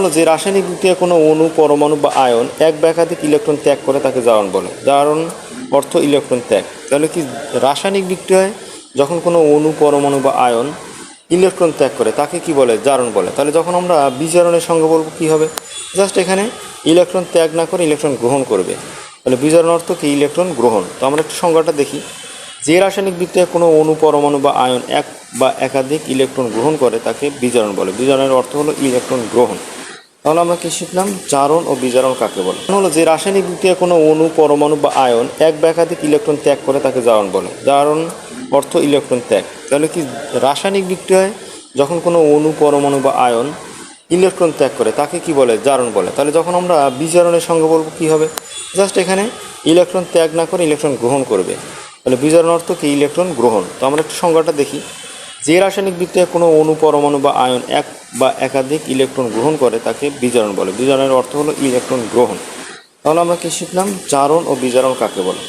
হলো যে রাসায়নিক বিক্রিয়া কোনো অণু, পরমাণু বা আয়ন এক বা একাধিক ইলেকট্রন ত্যাগ করে তাকে জারণ বলে। জারণ অর্থ ইলেকট্রন ত্যাগ। তাহলে কি রাসায়নিক বিক্রিয়ায় যখন কোনো অণু, পরমাণু বা আয়ন ইলেকট্রন ত্যাগ করে, তাকে কি বলে? জারণ বলে। তাহলে যখন আমরা বিজারণের সঙ্গে বলব কি হবে? জাস্ট এখানে ইলেকট্রন ত্যাগ না করে ইলেকট্রন গ্রহণ করবে। তাহলে বিজারণ অর্থ কি? ইলেকট্রন গ্রহণ। তো আমরা একটু সংজ্ঞাটা দেখি। যে রাসায়নিক বিক্রিয়ায় কোনো অণু, পরমাণু বা আয়ন এক বা একাধিক ইলেকট্রন গ্রহণ করে, তাকে বিজারণ বলে। বিজারণের অর্থ হলো ইলেকট্রন গ্রহণ। তাহলে আমরা কি শিখলাম? জারণ ও বিজারণ কাকে বলে? হলো যে রাসায়নিক বিক্রিয়া কোনো অণু, পরমাণু বা আয়ন এক বা একাধিক ইলেকট্রন ত্যাগ করে তাকে জারণ বলে। জারণ অর্থ ইলেকট্রন ত্যাগ। তাহলে কি রাসায়নিক বিক্রিয়ায় যখন কোনো অণু, পরমাণু বা আয়ন ইলেকট্রন ত্যাগ করে, তাকে কি বলে? জারণ বলে। তাহলে যখন আমরা বিজারণের সঙ্গে বলব কি হবে? জাস্ট এখানে ইলেকট্রন ত্যাগ না করে ইলেকট্রন গ্রহণ করবে। তাহলে বিজারণ অর্থ কি? ইলেকট্রন গ্রহণ। তো আমরা একটু সংজ্ঞাটা দেখি। যে রাসায়নিক বিক্রিয়া কোনো অণু পরমাণু বা আয়ন এক বা একাধিক ইলেকট্রন গ্রহণ করে, তাকে বিজারণ বলে। বিজারণের অর্থ হলো ইলেকট্রন গ্রহণ। তাহলে আমরা কি শিখলাম? চারণ ও বিজারণ কাকে বলে?